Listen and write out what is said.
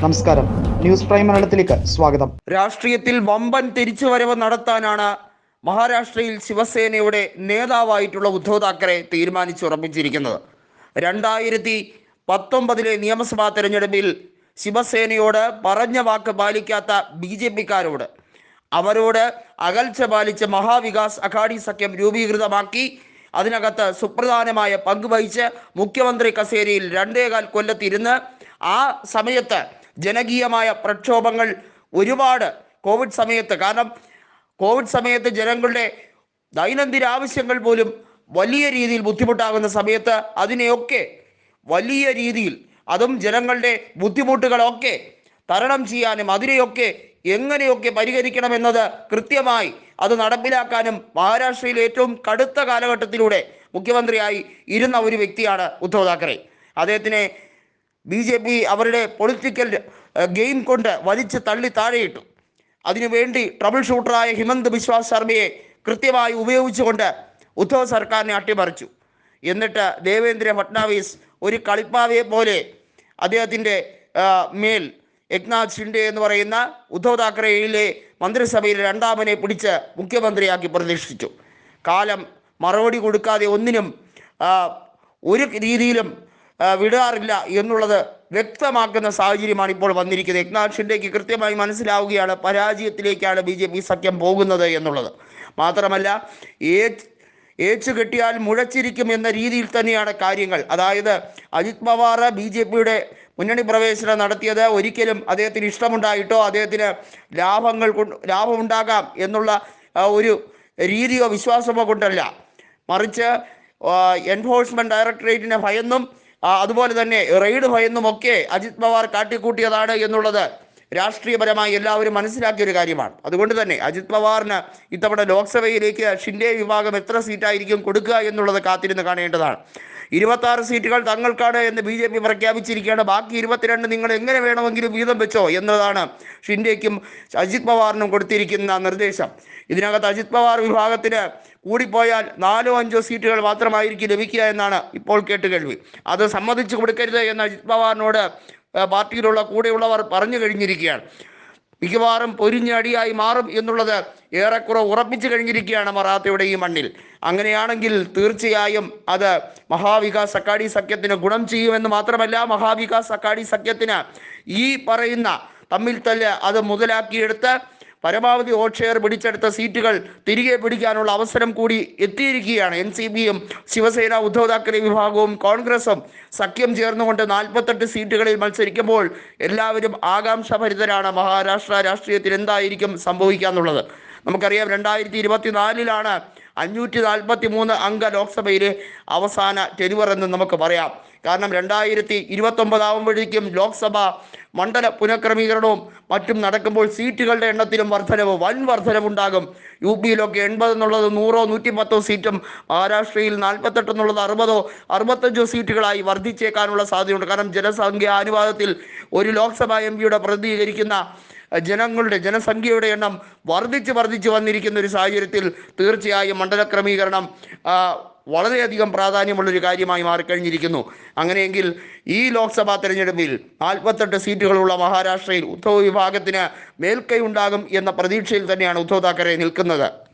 നമസ്കാരം. News prime മലയാളത്തിലേക്ക് സ്വാഗതം. രാഷ്ട്രീയത്തിൽ വമ്പൻ തിരിച്ചുവരവ് നടത്താനാണ് മഹാരാഷ്ട്രയിൽ ശിവസേനയുടെ നേതാവായിട്ടുള്ള ഉദ്ധവ് താക്കറെ തീരുമാനിച്ചുറപ്പിച്ചിരിക്കുന്നത്. രണ്ടായിരത്തി പത്തൊമ്പതിലെ നിയമസഭാ തെരഞ്ഞെടുപ്പിൽ ശിവസേനയോട് പറഞ്ഞ വാക്ക് പാലിക്കാത്ത ബി ജെ പിക്കാരോട് അവരോട് അകൽച്ച പാലിച്ച് മഹാവികാസ് അഘാടി സഖ്യം രൂപീകൃതമാക്കി അതിനകത്ത് സുപ്രധാനമായ പങ്ക് വഹിച്ച് മുഖ്യമന്ത്രി കസേരയിൽ രണ്ടേകാൽ കൊല്ലത്തിരുന്ന് ആ സമയത്ത് ജനകീയമായ പ്രക്ഷോഭങ്ങൾ ഒരുപാട് കോവിഡ് സമയത്ത്. കാരണം കോവിഡ് സമയത്ത് ജനങ്ങളുടെ ദൈനംദിന ആവശ്യങ്ങൾ പോലും വലിയ രീതിയിൽ ബുദ്ധിമുട്ടാകുന്ന സമയത്ത് അതിനെയൊക്കെ വലിയ രീതിയിൽ അതും ജനങ്ങളുടെ ബുദ്ധിമുട്ടുകളൊക്കെ തരണം ചെയ്യാനും അതിനെയൊക്കെ എങ്ങനെയൊക്കെ പരിഹരിക്കണമെന്നത് കൃത്യമായി അത് നടപ്പിലാക്കാനും മഹാരാഷ്ട്രയിൽ ഏറ്റവും കടുത്ത കാലഘട്ടത്തിലൂടെ മുഖ്യമന്ത്രിയായി ഇരുന്ന ഒരു വ്യക്തിയാണ് ഉദ്ധവ് താക്കറെ. അദ്ദേഹത്തിനെ ബി ജെ പി അവരുടെ പൊളിറ്റിക്കൽ ഗെയിം കൊണ്ട് വലിച്ച് തള്ളി താഴെയിട്ടു. അതിനുവേണ്ടി ട്രബിൾ ഷൂട്ടറായ ഹിമന്ത് ബിശ്വാസ് ശർമ്മയെ കൃത്യമായി ഉപയോഗിച്ചുകൊണ്ട് ഉദ്ധവ് സർക്കാരിനെ അട്ടിമറിച്ചു. എന്നിട്ട് ദേവേന്ദ്ര ഫട്നാവിസ് ഒരു കളിപ്പാവയെ പോലെ അദ്ദേഹത്തിന്റെ മേൽ യജ്ഞാഥ് ഷിൻഡെ എന്ന് പറയുന്ന ഉദ്ധവ് താക്കറെയിലെ മന്ത്രിസഭയിലെ രണ്ടാമനെ പിടിച്ച് മുഖ്യമന്ത്രിയാക്കി പ്രതിഷ്ഠിച്ചു. കാലം മറുപടി കൊടുക്കാതെ ഒന്നിനും ഒരു രീതിയിലും വിടാറില്ല എന്നുള്ളത് വ്യക്തമാക്കുന്ന സാഹചര്യമാണ് ഇപ്പോൾ വന്നിരിക്കുന്നത്. ഏക്നാഥ് ഷിൻഡെക്ക് കൃത്യമായി മനസ്സിലാവുകയാണ് പരാജയത്തിലേക്കാണ് ബി ജെ പി സഖ്യം പോകുന്നത് എന്നുള്ളത്. മാത്രമല്ല ഏച്ചു കെട്ടിയാൽ മുഴച്ചിരിക്കും എന്ന രീതിയിൽ തന്നെയാണ് കാര്യങ്ങൾ. അതായത് അജിത് പവാർ ബി ജെ പിയുടെ മുന്നണി പ്രവേശനം നടത്തിയത് ഒരിക്കലും അദ്ദേഹത്തിന് ഇഷ്ടമുണ്ടായിട്ടോ അദ്ദേഹത്തിന് ലാഭങ്ങൾ കൊണ്ട് ലാഭമുണ്ടാകാം എന്നുള്ള ഒരു രീതിയോ വിശ്വാസമോ കൊണ്ടല്ല. മറിച്ച് എൻഫോഴ്സ്മെന്റ് ഡയറക്ടറേറ്റിനെ ഭയന്നും അതുപോലെ തന്നെ റെയ്ഡ് ഭയന്നുമൊക്കെ അജിത് പവാർ കാട്ടിക്കൂട്ടിയതാണ് എന്നുള്ളത് രാഷ്ട്രീയപരമായി എല്ലാവരും മനസ്സിലാക്കിയ ഒരു കാര്യമാണ്. അതുകൊണ്ട് തന്നെ അജിത് പവാറിന് ഇത്തവണ ലോക്സഭയിലേക്ക് ഷിൻഡെ വിഭാഗം എത്ര സീറ്റായിരിക്കും കൊടുക്കുക എന്നുള്ളത് കാത്തിരുന്ന് കാണേണ്ടതാണ്. ഇരുപത്താറ് സീറ്റുകൾ തങ്ങൾക്കാണ് എന്ന് ബി ജെ പി പ്രഖ്യാപിച്ചിരിക്കുകയാണ്. ബാക്കി ഇരുപത്തിരണ്ട് നിങ്ങൾ എങ്ങനെ വേണമെങ്കിലും വീതം വെച്ചോ എന്നതാണ് ഷിൻഡേക്കും അജിത് പവാറിനും കൊടുത്തിരിക്കുന്ന നിർദ്ദേശം. ഇതിനകത്ത് അജിത് പവാർ വിഭാഗത്തിന് കൂടിപ്പോയാൽ നാലോ അഞ്ചോ സീറ്റുകൾ മാത്രമായിരിക്കും ലഭിക്കുക എന്നാണ് ഇപ്പോൾ കേട്ടുകേൾവി അത് സമ്മതിച്ചു കൊടുക്കരുത് എന്ന് അജിത് പവാറിനോട് പാർട്ടിയിലുള്ള കൂടെയുള്ളവർ പറഞ്ഞു കഴിഞ്ഞിരിക്കുകയാണ്. മിക്കവാറും പൊരിഞ്ഞടിയായി മാറും എന്നുള്ളത് ഏറെക്കുറെ ഉറപ്പിച്ചു കഴിഞ്ഞിരിക്കുകയാണ് മറാത്തയുടെ ഈ മണ്ണിൽ. അങ്ങനെയാണെങ്കിൽ തീർച്ചയായും അത് മഹാവികാസ് അക്കാഡി സഖ്യത്തിന് ഗുണം ചെയ്യുമെന്ന് മാത്രമല്ല മഹാവികാസ് അക്കാഡി സഖ്യത്തിന് ഈ പറയുന്ന തമ്മിൽ തല്ല് അത് മുതലാക്കിയെടുത്ത് പരമാവധി വോട്ട് ഷെയർ പിടിച്ചെടുത്ത സീറ്റുകൾ തിരികെ പിടിക്കാനുള്ള അവസരം കൂടി എത്തിയിരിക്കുകയാണ് എൻ സി പിയും ശിവസേന ഉദ്ധവ് താക്കറെ വിഭാഗവും കോൺഗ്രസും. സഖ്യം ചേർന്നുകൊണ്ട് നാൽപ്പത്തെട്ട് സീറ്റുകളിൽ മത്സരിക്കുമ്പോൾ എല്ലാവരും ആകാംക്ഷഭരിതരാണ് മഹാരാഷ്ട്ര രാഷ്ട്രീയത്തിൽ എന്തായിരിക്കും സംഭവിക്കാന്നുള്ളത്. നമുക്കറിയാം രണ്ടായിരത്തി ഇരുപത്തിനാലിലാണ് അഞ്ഞൂറ്റി നാൽപ്പത്തി മൂന്ന് അംഗ ലോക്സഭയിലെ അവസാന ടെനുവർ എന്ന് നമുക്ക് പറയാം. കാരണം രണ്ടായിരത്തി ഇരുപത്തൊമ്പതാവുമ്പോഴേക്കും ലോക്സഭ മണ്ഡല പുനഃക്രമീകരണവും മറ്റും നടക്കുമ്പോൾ സീറ്റുകളുടെ എണ്ണത്തിലും വർധനവ് വൻ വർധനവുണ്ടാകും യു പിയിലൊക്കെ എൺപത് എന്നുള്ളത് നൂറോ നൂറ്റി പത്തോ സീറ്റും മഹാരാഷ്ട്രയിൽ നാൽപ്പത്തെട്ട് എന്നുള്ളത് അറുപതോ അറുപത്തഞ്ചോ സീറ്റുകളായി വർദ്ധിച്ചേക്കാനുള്ള സാധ്യതയുണ്ട്. കാരണം ജനസംഖ്യാ അനുപാതത്തിൽ ഒരു ലോക്സഭാ എം പിയുടെ പ്രതിനിധീകരിക്കുന്ന ജനങ്ങളുടെ ജനസംഖ്യയുടെ എണ്ണം വർദ്ധിച്ച് വർദ്ധിച്ച് വന്നിരിക്കുന്ന ഒരു സാഹചര്യത്തിൽ തീർച്ചയായും മണ്ഡല ക്രമീകരണം വളരെയധികം പ്രാധാന്യമുള്ളൊരു കാര്യമായി മാറിക്കഴിഞ്ഞിരിക്കുന്നു. അങ്ങനെയെങ്കിൽ ഈ ലോക്സഭാ തെരഞ്ഞെടുപ്പിൽ നാൽപ്പത്തെട്ട് സീറ്റുകളുള്ള മഹാരാഷ്ട്രയിൽ ഉദ്ധവ് വിഭാഗത്തിന് മേൽക്കൈ ഉണ്ടാകും എന്ന പ്രതീക്ഷയിൽ തന്നെയാണ് ഉദ്ധവ് താക്കറെ നിൽക്കുന്നത്.